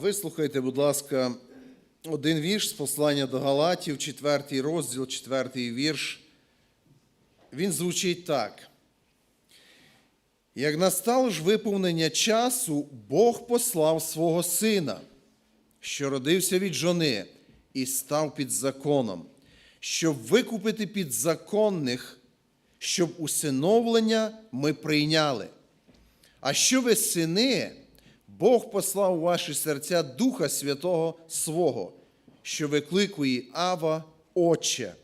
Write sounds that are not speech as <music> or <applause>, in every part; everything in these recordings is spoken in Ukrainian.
Вислухайте, будь ласка, один вірш з послання до Галатів, четвертий розділ, четвертий вірш. Він звучить так. Як настало ж виповнення часу, Бог послав свого сина, що родився від жони і став під законом, щоб викупити підзаконних, щоб усиновлення ми прийняли. А що ви сини, Бог послав у ваші серця Духа Святого Свого, що викликує Ава, Отче.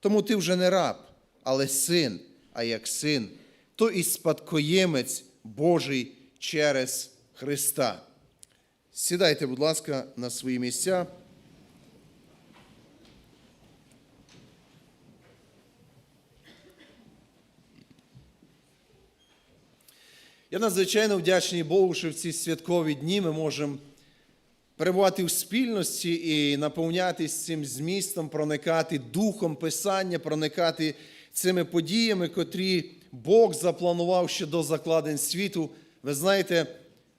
Тому ти вже не раб, але син, а як син, то і спадкоємець Божий через Христа. Сідайте, будь ласка, на свої місця. Я надзвичайно вдячний Богу, що в ці святкові дні ми можемо перебувати в спільності і наповнятися цим змістом, проникати духом Писання, проникати цими подіями, котрі Бог запланував ще до закладень світу. Ви знаєте,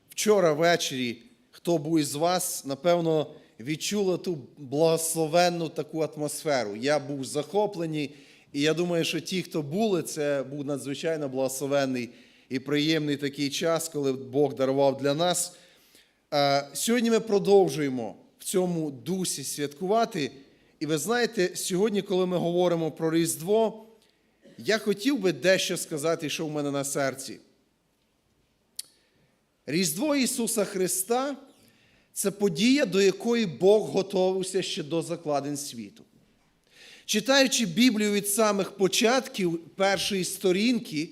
вчора ввечері, хто був із вас, напевно, відчули ту благословенну таку атмосферу. Я був захоплений, і я думаю, що ті, хто були, це був надзвичайно благословенний і приємний такий час, коли Бог дарував для нас. Сьогодні ми продовжуємо в цьому дусі святкувати. І ви знаєте, сьогодні, коли ми говоримо про Різдво, я хотів би дещо сказати, що в мене на серці. Різдво Ісуса Христа це подія, до якої Бог готувався ще до закладень світу. Читаючи Біблію від самих початків першої сторінки,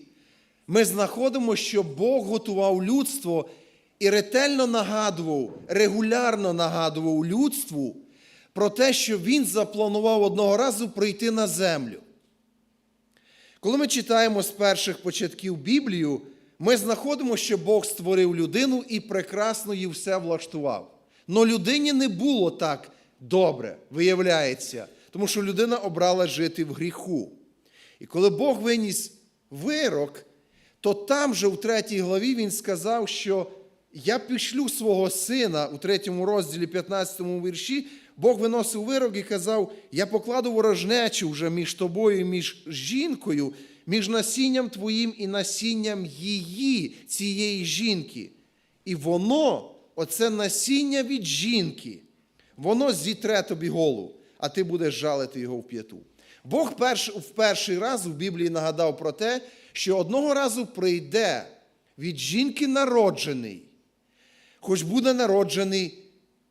ми знаходимо, що Бог готував людство і ретельно нагадував, регулярно нагадував людству про те, що Він запланував одного разу прийти на землю. Коли ми читаємо з перших початків Біблію, ми знаходимо, що Бог створив людину і прекрасно їй все влаштував. Но людині не було так добре, виявляється, тому що людина обрала жити в гріху. І коли Бог виніс вирок, то там же у третій главі він сказав, що я пішлю свого сина у третьому розділі, 15 вірші, Бог виносив вирок і казав: Я покладу ворожнечу вже між тобою між жінкою, між насінням твоїм і насінням її, цієї жінки. І воно, оце насіння від жінки, воно зітре тобі голову, а ти будеш жалити його в п'яту. Бог перш, в перший раз у Біблії нагадав про те, що одного разу прийде від жінки народжений, хоч буде народжений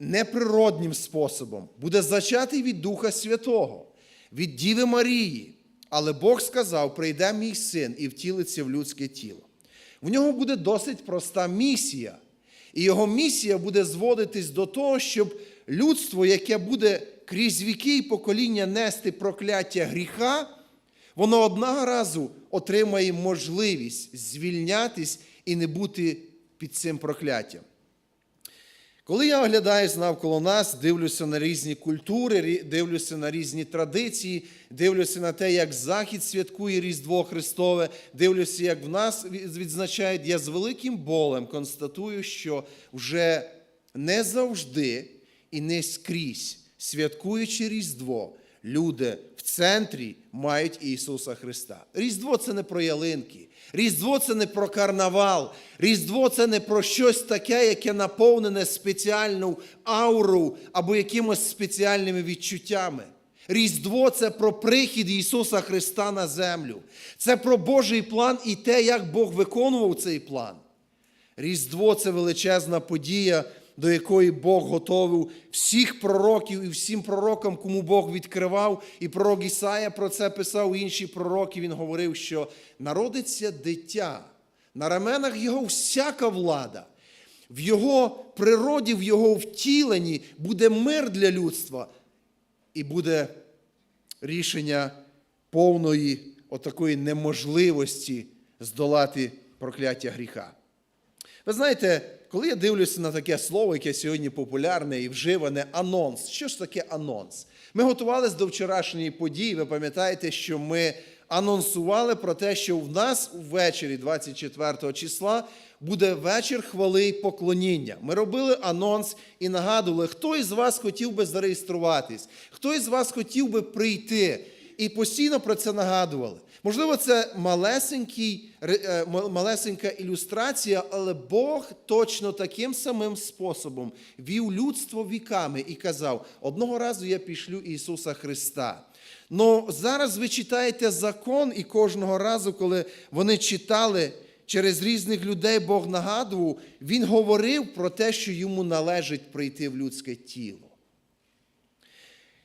неприроднім способом, буде зачатий від Духа Святого, від Діви Марії. Але Бог сказав: прийде мій син і втілиться в людське тіло. В нього буде досить проста місія. І його місія буде зводитись до того, щоб людство, яке буде крізь віки і покоління нести прокляття гріха, воно одного разу отримає можливість звільнятись і не бути під цим прокляттям. Коли я оглядаюсь навколо нас, дивлюся на різні культури, дивлюся на різні традиції, дивлюся на те, як Захід святкує Різдво Христове, дивлюся, як в нас від- відзначають, я з великим болем констатую, що вже не завжди і не скрізь, святкуючи Різдво, люди в центрі мають Ісуса Христа. Різдво це не про ялинки. Різдво це не про карнавал. Різдво це не про щось таке, яке наповнене спеціальну ауру або якимось спеціальними відчуттями. Різдво це про прихід Ісуса Христа на землю. Це про Божий план і те, як Бог виконував цей план. Різдво це величезна подія, до якої Бог готовив всіх пророків і всім пророкам, кому Бог відкривав. І пророк Ісая про це писав, і інші пророки. Він говорив, що народиться дитя, на раменах його всяка влада. В його природі, в його втіленні буде мир для людства і буде рішення повної отакої неможливості здолати прокляття гріха. Ви знаєте, коли я дивлюся на таке слово, яке сьогодні популярне і вживане анонс. Що ж таке анонс? Ми готувалися до вчорашньої події. Ви пам'ятаєте, що ми анонсували про те, що в нас ввечері 24 числа буде вечір хвали й поклоніння. Ми робили анонс і нагадували, хто із вас хотів би зареєструватись, хто із вас хотів би прийти. І постійно про це нагадували. Можливо, це е, малесенька ілюстрація, але Бог точно таким самим способом вів людство віками і казав: одного разу я пішлю Ісуса Христа. Но зараз ви читаєте закон, і кожного разу, коли вони читали через різних людей, Бог нагадував, Він говорив про те, що йому належить прийти в людське тіло.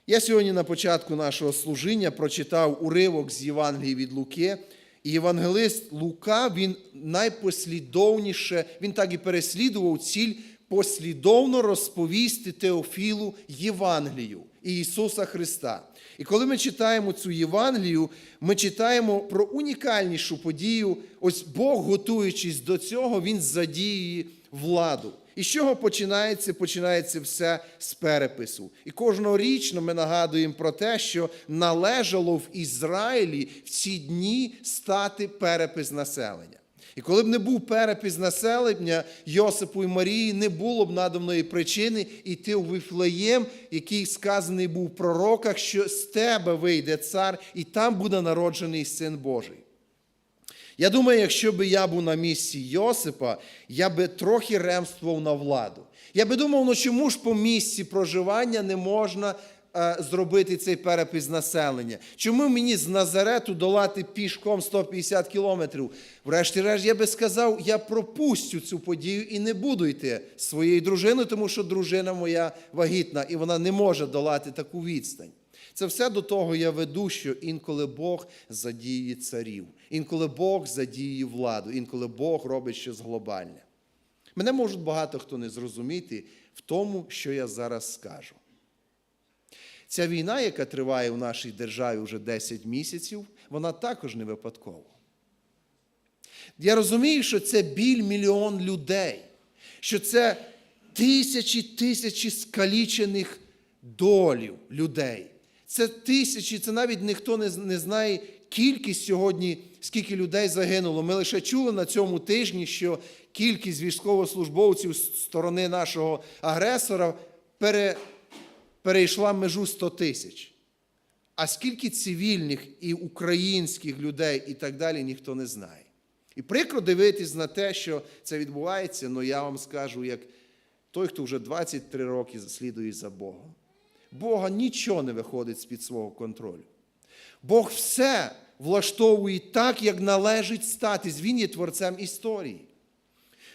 Я сьогодні на початку нашого служіння прочитав уривок з Євангелії від Луки. І євангелист Лука, він найпослідовніше, він так і переслідував ціль послідовно розповісти Теофілу Євангелію і Ісуса Христа. І коли ми читаємо цю Євангелію, ми читаємо про унікальнішу подію. Ось Бог, готуючись до цього, Він задіює владу. І з чого починається? Починається все з перепису. І кожного річно ми нагадуємо про те, що належало в Ізраїлі в ці дні стати перепис населення. І коли б не був перепис населення Йосипу і Марії, не було б надавної причини йти в Вифлеєм, який сказаний був в пророках, що з тебе вийде цар, і там буде народжений син Божий. Я думаю, якщо б я був на місці Йосипа, я би трохи ремствував на владу. Я би думав, ну чому ж по місці проживання не можна е, зробити цей перепис населення? Чому мені з Назарету долати пішком 150 кілометрів? Врешті-решт, я би сказав, я пропустю цю подію і не буду йти своєю дружиною, тому що дружина моя вагітна, і вона не може долати таку відстань. Це все до того я веду, що інколи Бог задіює царів, інколи Бог задіює владу, інколи Бог робить щось глобальне. Мене можуть багато хто не зрозуміти в тому, що я зараз скажу. Ця війна, яка триває в нашій державі вже 10 місяців, вона також не випадкова. Я розумію, що це біль мільйон людей, що це тисячі тисячі скалічених долів людей. Це тисячі, це навіть ніхто не, не знає кількість сьогодні, скільки людей загинуло. Ми лише чули на цьому тижні, що кількість військовослужбовців з сторони нашого агресора пере, перейшла межу 100 тисяч. А скільки цивільних і українських людей і так далі, ніхто не знає. І прикро дивитись на те, що це відбувається, але я вам скажу, як той, хто вже 23 роки слідує за Богом. Бога нічого не виходить з-під свого контролю. Бог все влаштовує так, як належить статись. Він є творцем історії.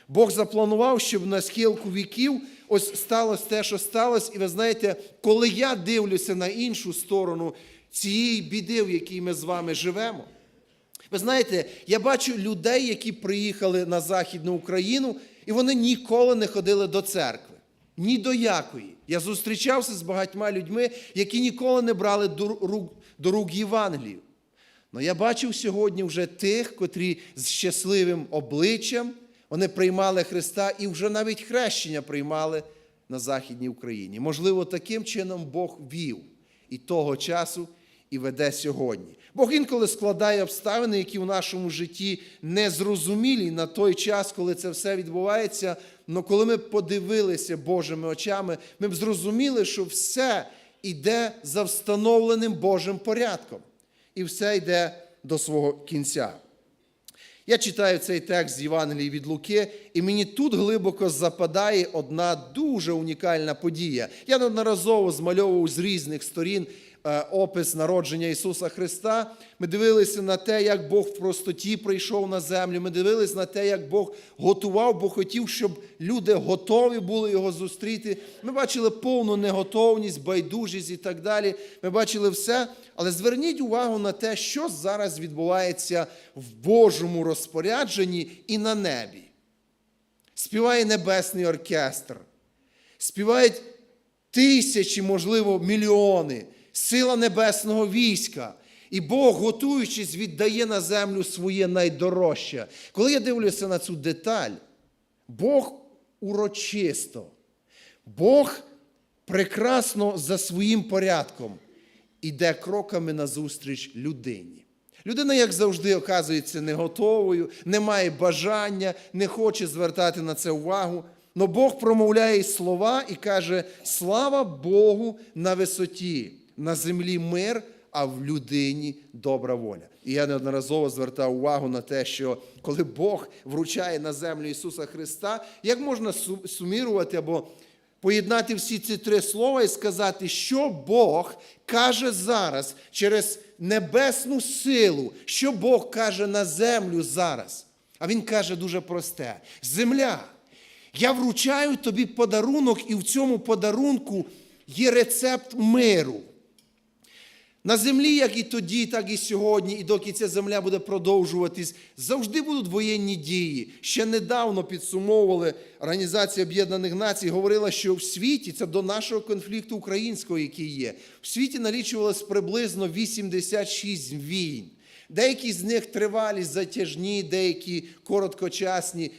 Бог запланував, щоб на схилку віків ось сталося те, що сталося. І ви знаєте, коли я дивлюся на іншу сторону цієї біди, в якій ми з вами живемо, ви знаєте, я бачу людей, які приїхали на Західну Україну, і вони ніколи не ходили до церкви. Ні до якої. Я зустрічався з багатьма людьми, які ніколи не брали до рук, Євангелію. Але я бачив сьогодні вже тих, котрі з щасливим обличчям вони приймали Христа і вже навіть хрещення приймали на Західній Україні. Можливо, таким чином Бог вів і того часу, і веде сьогодні. Бог інколи складає обставини, які в нашому житті незрозумілі на той час, коли це все відбувається. Але коли ми подивилися Божими очами, ми б зрозуміли, що все йде за встановленим Божим порядком. І все йде до свого кінця. Я читаю цей текст з Євангелії від Луки, і мені тут глибоко западає одна дуже унікальна подія. Я неодноразово змальовував з різних сторін опис народження Ісуса Христа. Ми дивилися на те, як Бог в простоті прийшов на землю. Ми дивилися на те, як Бог готував, бо хотів, щоб люди готові були його зустріти. Ми бачили повну неготовність, байдужість і так далі. Ми бачили все. Але зверніть увагу на те, що зараз відбувається в Божому розпорядженні і на небі. Співає небесний оркестр, співають тисячі, можливо, мільйони, сила небесного війська. І Бог, готуючись, віддає на землю своє найдорожче. Коли я дивлюся на цю деталь, Бог урочисто, Бог прекрасно за своїм порядком іде кроками назустріч людині. Людина, як завжди, оказується не готовою, не має бажання, не хоче звертати на це увагу. Но Бог промовляє слова і каже: слава Богу на висоті, на землі мир, а в людині добра воля. І я неодноразово звертав увагу на те, що коли Бог вручає на землю Ісуса Христа, як можна сумірувати або поєднати всі ці три слова і сказати, що Бог каже зараз через небесну силу, що Бог каже на землю зараз. А Він каже дуже просте: земля. Я вручаю тобі подарунок, і в цьому подарунку є рецепт миру. На землі, як і тоді, так і сьогодні, і доки ця земля буде продовжуватись, завжди будуть воєнні дії. Ще недавно підсумовували Організація Об'єднаних Націй, говорила, що в світі це до нашого конфлікту українського, який є. В світі налічувалось приблизно 86 війн. Деякі з них тривалі, затяжні, деякі короткочасні.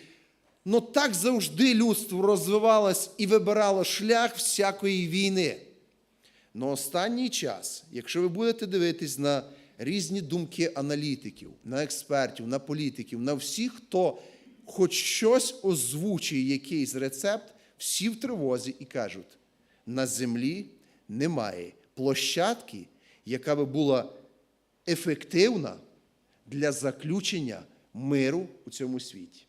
Ну так завжди людство розвивалось і вибирало шлях всякої війни. Но останній час, якщо ви будете дивитись на різні думки аналітиків, на експертів, на політиків, на всіх, хто хоч щось озвучує, якийсь рецепт, всі в тривозі і кажуть: на землі немає площадки, яка би була ефективна для заключення миру у цьому світі.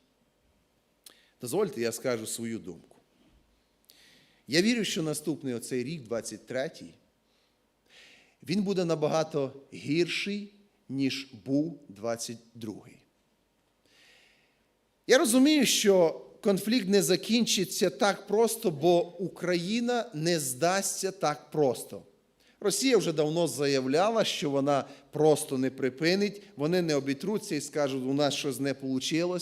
Дозвольте, я скажу свою думку. Я вірю, що наступний оцей рік, 23-й, він буде набагато гірший, ніж був 22-й. Я розумію, що конфлікт не закінчиться так просто, бо Україна не здасться так просто. Росія вже давно заявляла, що вона просто не припинить, вони не обітруться і скажуть, у нас щось не вийшло.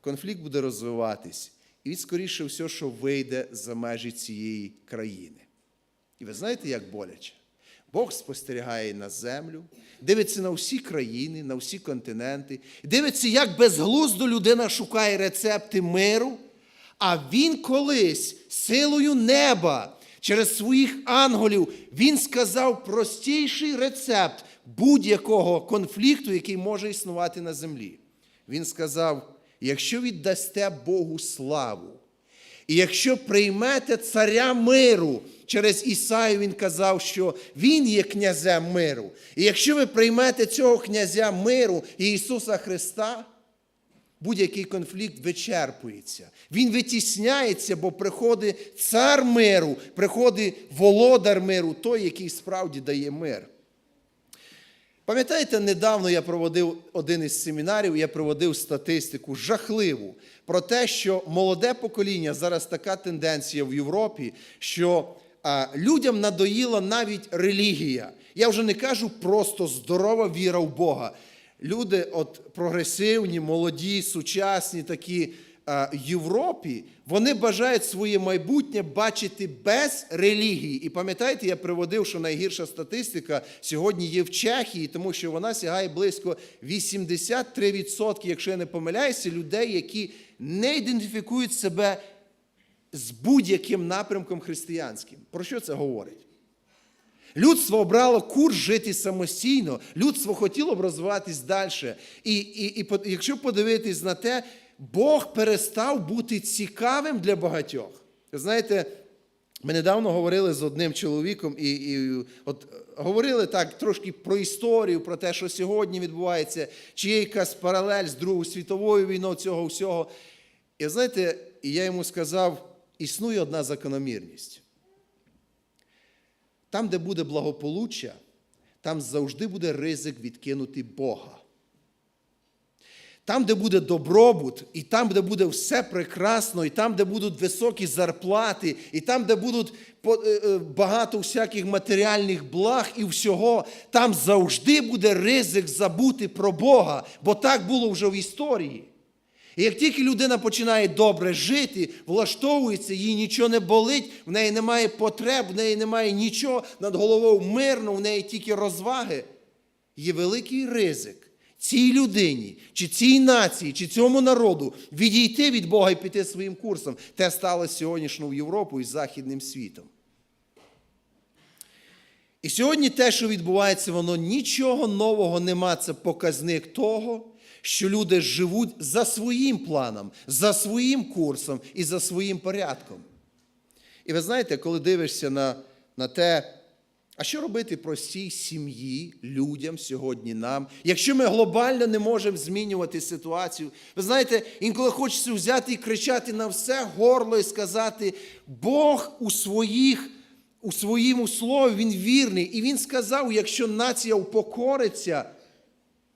Конфлікт буде розвиватись. І він, скоріше все, що вийде за межі цієї країни. І ви знаєте, як боляче? Бог спостерігає на землю, дивиться на всі країни, на всі континенти, дивиться, як безглуздо людина шукає рецепти миру, а він колись силою неба через своїх анголів він сказав простіший рецепт будь-якого конфлікту, який може існувати на землі. Він сказав: якщо віддасте Богу славу, і якщо приймете царя миру, через Ісаю він казав, що Він є князем миру. І якщо ви приймете цього князя миру і Ісуса Христа, будь-який конфлікт вичерпується. Він витісняється, бо приходить цар миру, приходить володар миру, той, який справді дає мир. Пам'ятаєте, недавно я проводив один із семінарів, я проводив статистику жахливу про те, що молоде покоління зараз така тенденція в Європі, що а, людям надоїла навіть релігія. Я вже не кажу просто здорова віра в Бога. Люди, от прогресивні, молоді, сучасні такі Європі, вони бажають своє майбутнє бачити без релігії. І пам'ятаєте, я приводив, що найгірша статистика сьогодні є в Чехії, тому що вона сягає близько 83%, якщо я не помиляюся, людей, які не ідентифікують себе з будь-яким напрямком християнським. Про що це говорить? Людство обрало курс жити самостійно, людство хотіло б розвиватись далі. І, і, і по- якщо подивитись на те, Бог перестав бути цікавим для багатьох. Знаєте, ми недавно говорили з одним чоловіком, і, і от говорили так трошки про історію, про те, що сьогодні відбувається, чи є якась паралель з Другою світовою війною цього всього. І знаєте, я йому сказав, існує одна закономірність. Там, де буде благополуччя, там завжди буде ризик відкинути Бога. Там, де буде добробут, і там, де буде все прекрасно, і там, де будуть високі зарплати, і там, де будуть е, е, багато всяких матеріальних благ і всього, там завжди буде ризик забути про Бога, бо так було вже в історії. І як тільки людина починає добре жити, влаштовується, їй нічого не болить, в неї немає потреб, в неї немає нічого над головою мирно, в неї тільки розваги, є великий ризик цій людині, чи цій нації, чи цьому народу відійти від Бога і піти своїм курсом. Те сталося сьогоднішньою Європою і Західним світом. І сьогодні те, що відбувається, воно нічого нового нема. Це показник того, що люди живуть за своїм планом, за своїм курсом і за своїм порядком. І ви знаєте, коли дивишся на, на те, а що робити простій сім'ї, людям сьогодні нам, якщо ми глобально не можемо змінювати ситуацію? Ви знаєте, інколи хочеться взяти і кричати на все горло і сказати, Бог у своїх. У своєму слові він вірний, і він сказав: якщо нація упокориться,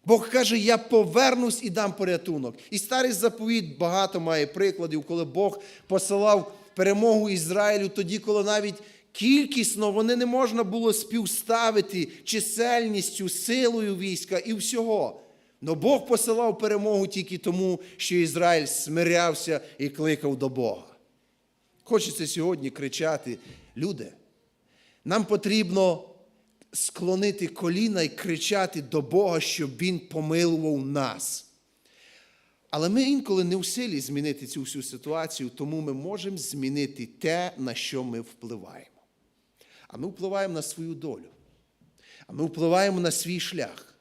Бог каже, я повернусь і дам порятунок. І старий заповіт багато має прикладів, коли Бог посилав перемогу Ізраїлю тоді, коли навіть кількісно вони не можна було співставити чисельністю, силою війська і всього. Но Бог посилав перемогу тільки тому, що Ізраїль смирявся і кликав до Бога. Хочеться сьогодні кричати, люди, нам потрібно склонити коліна і кричати до Бога, щоб Він помилував нас. Але ми інколи не в силі змінити цю всю ситуацію, тому ми можемо змінити те, на що ми впливаємо. А ми впливаємо на свою долю, а ми впливаємо на свій шлях,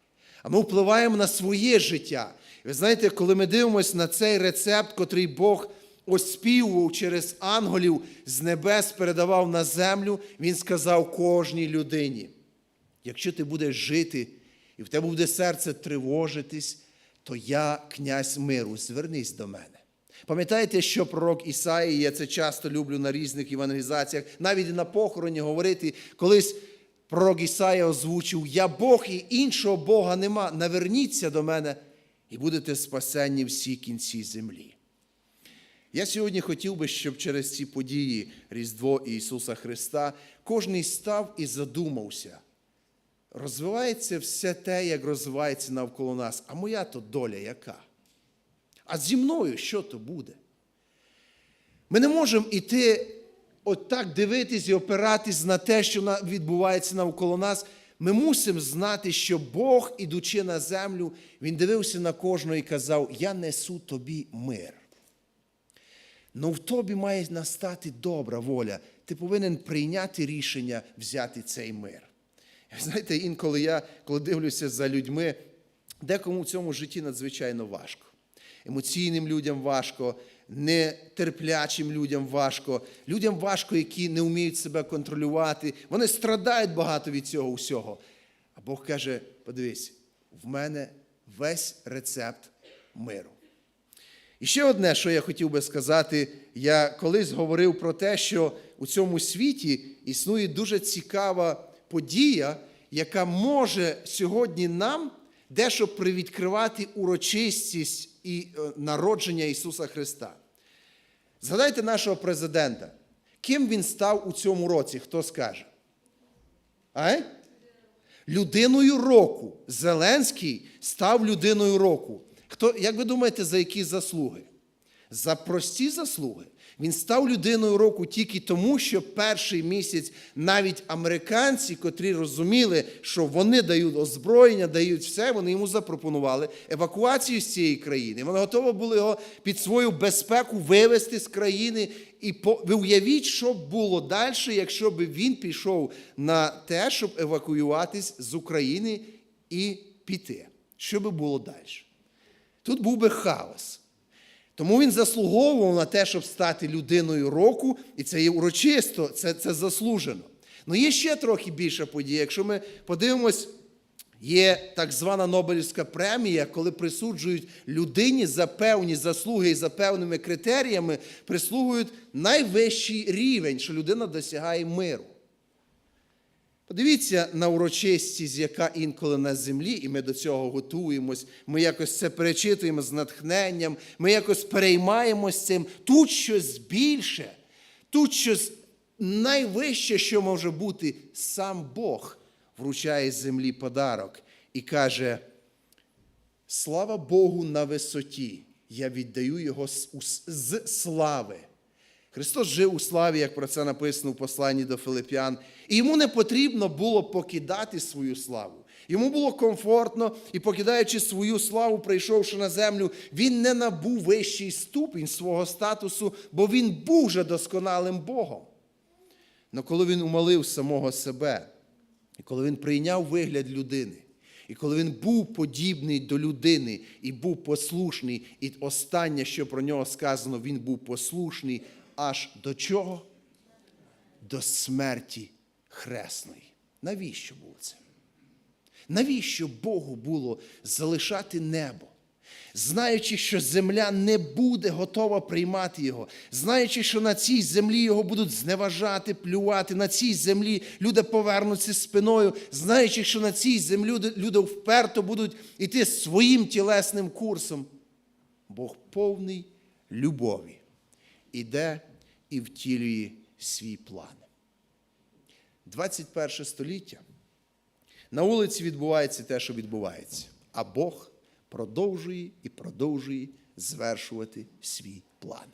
а ми впливаємо на своє життя. І ви знаєте, коли ми дивимося на цей рецепт, котрий Бог оспівував через ангелів з небес, передавав на землю, Він сказав кожній людині. Якщо ти будеш жити, і в тебе буде серце тривожитись, то я князь миру, звернись до мене. Пам'ятаєте, що пророк Ісаї, я це часто люблю на різних евангелізаціях, навіть на похороні говорити, колись пророк Ісая озвучив: Я Бог і іншого Бога нема. Наверніться до мене і будете спасенні всі кінці землі. Я сьогодні хотів би, щоб через ці події Різдво Ісуса Христа кожен став і задумався. Розвивається все те, як розвивається навколо нас. А моя то доля яка? А зі мною що то буде? Ми не можемо іти отак дивитись і опиратись на те, що відбувається навколо нас. Ми мусимо знати, що Бог, ідучи на землю, Він дивився на кожного і казав: Я несу тобі мир. Ну в тобі має настати добра воля. Ти повинен прийняти рішення взяти цей мир. <laughs> Знаєте, інколи я, коли дивлюся за людьми, декому в цьому житті надзвичайно важко. Емоційним людям важко, нетерплячим людям важко, людям важко, які не вміють себе контролювати. Вони страдають багато від цього всього. А Бог каже: подивись, в мене весь рецепт миру. І ще одне, що я хотів би сказати, я колись говорив про те, що у цьому світі існує дуже цікава подія, яка може сьогодні нам дещо привідкривати урочистість і народження Ісуса Христа. Згадайте нашого президента. Ким він став у цьому році, хто скаже? А? Людиною року. Зеленський став людиною року. Хто, Як ви думаєте, за які заслуги? За прості заслуги. Він став людиною року тільки тому, що перший місяць навіть американці, котрі розуміли, що вони дають озброєння, дають все, вони йому запропонували евакуацію з цієї країни. Вони готові були його під свою безпеку вивезти з країни. І ви уявіть, що було далі, якщо б він пішов на те, щоб евакуюватись з України і піти. Що би було далі? Тут був би хаос. Тому він заслуговував на те, щоб стати людиною року, і це є урочисто, це це заслужено. Ну є ще трохи більша подія. Якщо ми подивимось, є так звана Нобелівська премія, коли присуджують людині за певні заслуги і за певними критеріями, прислугують найвищий рівень, що людина досягає миру. Подивіться на урочистість, яка інколи на землі, і ми до цього готуємось. Ми якось це перечитуємо з натхненням, ми якось переймаємось цим. Тут щось більше, тут щось найвище, що може бути, сам Бог вручає землі подарок і каже: слава Богу на висоті, я віддаю його з слави. Христос жив у славі, як про це написано в посланні до Филип'ян, і йому не потрібно було покидати свою славу. Йому було комфортно, і, покидаючи свою славу, прийшовши на землю, він не набув вищий ступінь свого статусу, бо він був вже досконалим Богом. Но коли він умолив самого себе, І коли він прийняв вигляд людини, і коли він був подібний до людини і був послушний, і останнє, що про нього сказано, він був послушний аж до чого? До смерті хресної. Навіщо було це? Навіщо Богу було залишати небо? Знаючи, що земля не буде готова приймати його, знаючи, що на цій землі його будуть зневажати, плювати, на цій землі люди повернуться спиною, знаючи, що на цій землі люди вперто будуть йти своїм тілесним курсом. Бог повний любові іде і втілює свій план. 21 століття на вулиці відбувається те, що відбувається, а Бог продовжує і продовжує звершувати свій план.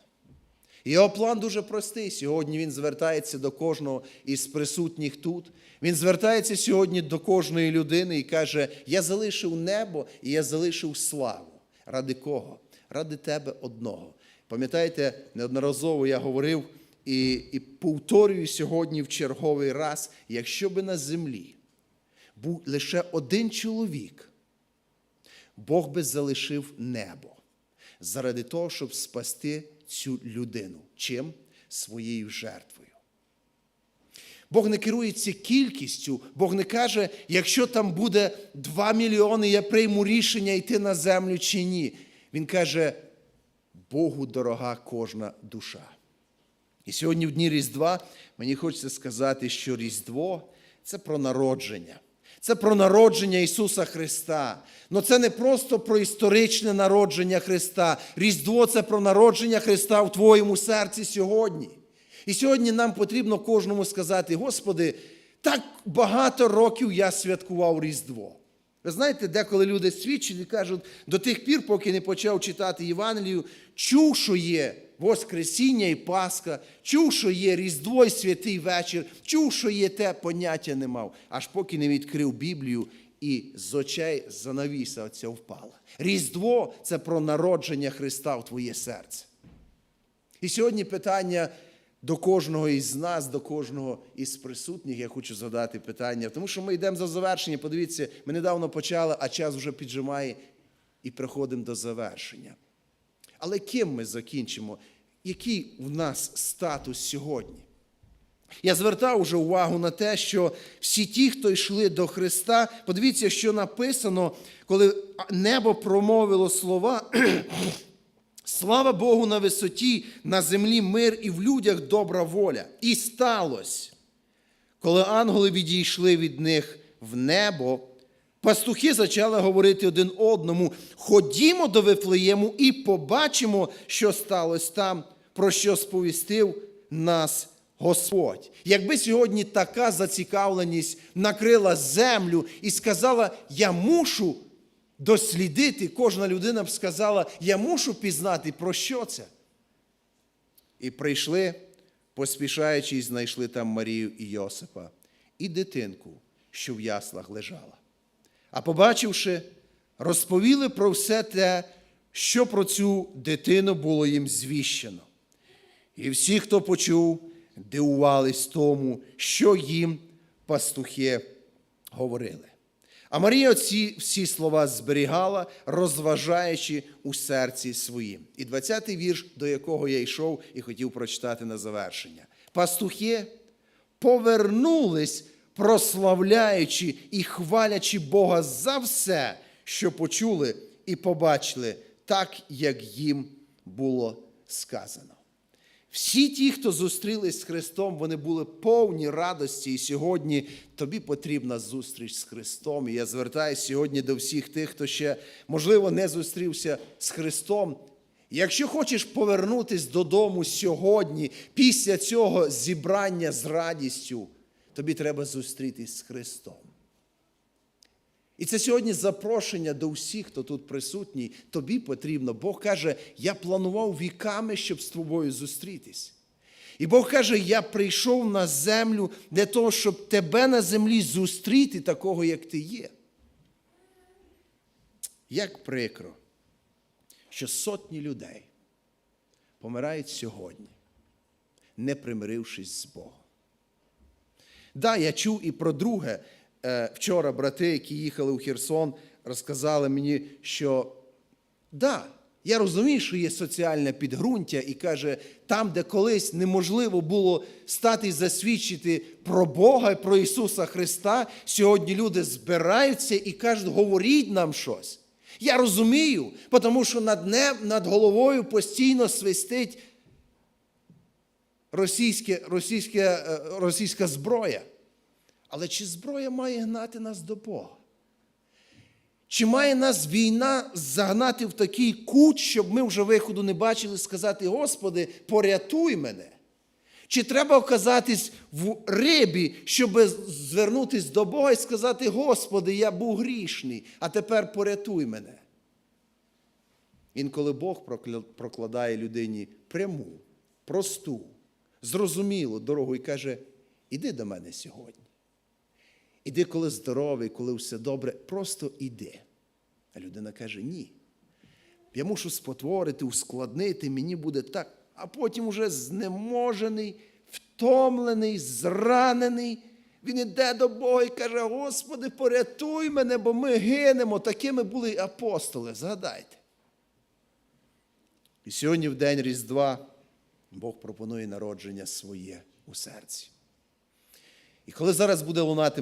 Його план дуже простий. Сьогодні він звертається до кожного із присутніх тут. Він звертається сьогодні до кожної людини і каже: Я залишив небо і я залишив славу. Ради кого? Ради тебе одного. Пам'ятаєте, неодноразово я говорив і, і повторюю сьогодні в черговий раз: якщо би на землі був лише один чоловік, Бог би залишив небо заради того, щоб спасти цю людину. Чим? Своєю жертвою. Бог не керується кількістю, Бог не каже, якщо там буде 2 мільйони, я прийму рішення йти на землю чи ні. Він каже, Богу дорога кожна душа. І сьогодні, в дні Різдва, мені хочеться сказати, що Різдво це про народження. Це про народження Ісуса Христа. Но це не просто про історичне народження Христа. Різдво це про народження Христа в твоєму серці сьогодні. І сьогодні нам потрібно кожному сказати: Господи, так багато років я святкував Різдво. Ви знаєте, деколи люди свідчать і кажуть, до тих пір, поки не почав читати Євангелію, чув, що є Воскресіння і Пасха, чув, що є Різдво і святий вечір, чув, що є те, поняття не мав, аж поки не відкрив Біблію і з очей занавіса оця впала. Різдво це про народження Христа в твоє серце. І сьогодні питання до кожного із нас, до кожного із присутніх, я хочу задати питання, тому що ми йдемо за завершення. Подивіться, ми недавно почали, а час вже піджимає і приходимо до завершення. Але ким ми закінчимо? Який в нас статус сьогодні? Я звертав уже увагу на те, що всі ті, хто йшли до Христа, подивіться, що написано, коли небо промовило слова. <clears throat> Слава Богу на висоті, на землі мир і в людях добра воля. І сталося, коли ангели відійшли від них в небо, пастухи почали говорити один одному: ходімо до Вифлеєму і побачимо, що сталося там, про що сповістив нас Господь. Якби сьогодні така зацікавленість накрила землю і сказала, я мушу дослідити, кожна людина б сказала, я мушу пізнати, про що це. І прийшли, поспішаючи, знайшли там Марію і Йосипа, і дитинку, що в яслах лежала. А побачивши, розповіли про все те, що про цю дитину було їм звіщено. І всі, хто почув, дивувались тому, що їм пастухи говорили. А Марія ці всі слова зберігала, розважаючи у серці своїм. І 20-й вірш, до якого я йшов і хотів прочитати на завершення. Пастухи повернулись, прославляючи і хвалячи Бога за все, що почули і побачили, так, як їм було сказано. Всі ті, хто зустрілись з Христом, вони були повні радості. І сьогодні тобі потрібна зустріч з Христом. І я звертаюся сьогодні до всіх тих, хто ще, можливо, не зустрівся з Христом. Якщо хочеш повернутися додому сьогодні, після цього зібрання з радістю, тобі треба зустрітись з Христом. І це сьогодні запрошення до всіх, хто тут присутній, тобі потрібно. Бог каже, я планував віками, щоб з тобою зустрітись. І Бог каже, я прийшов на землю для того, щоб тебе на землі зустріти такого, як ти є. Як прикро, що сотні людей помирають сьогодні, не примирившись з Богом. Да, я чув і про друге. е, вчора брати, які їхали у Херсон, розказали мені, що да, я розумію, що є соціальне підґрунтя, і каже, там, де колись неможливо було стати і засвідчити про Бога і про Ісуса Христа, сьогодні люди збираються і кажуть, говоріть нам щось. Я розумію, тому що над, неб, над головою постійно свистить російське, російське, е, російська зброя. Але чи зброя має гнати нас до Бога? Чи має нас війна загнати в такий кут, щоб ми вже виходу не бачили, сказати, Господи, порятуй мене? Чи треба оказатись в рибі, щоб звернутися до Бога і сказати, Господи, я був грішний, а тепер порятуй мене? Інколи Бог прокладає людині пряму, просту, зрозумілу дорогу і каже: іди до мене сьогодні. Іди, коли здоровий, коли все добре, просто іди. А людина каже: ні. Я мушу спотворити, ускладнити, мені буде так, а потім уже знеможений, втомлений, зранений. Він іде до Бога і каже: Господи, порятуй мене, бо ми гинемо. Такими були апостоли, згадайте. І сьогодні, в день Різдва, Бог пропонує народження своє у серці. І коли зараз буде лунати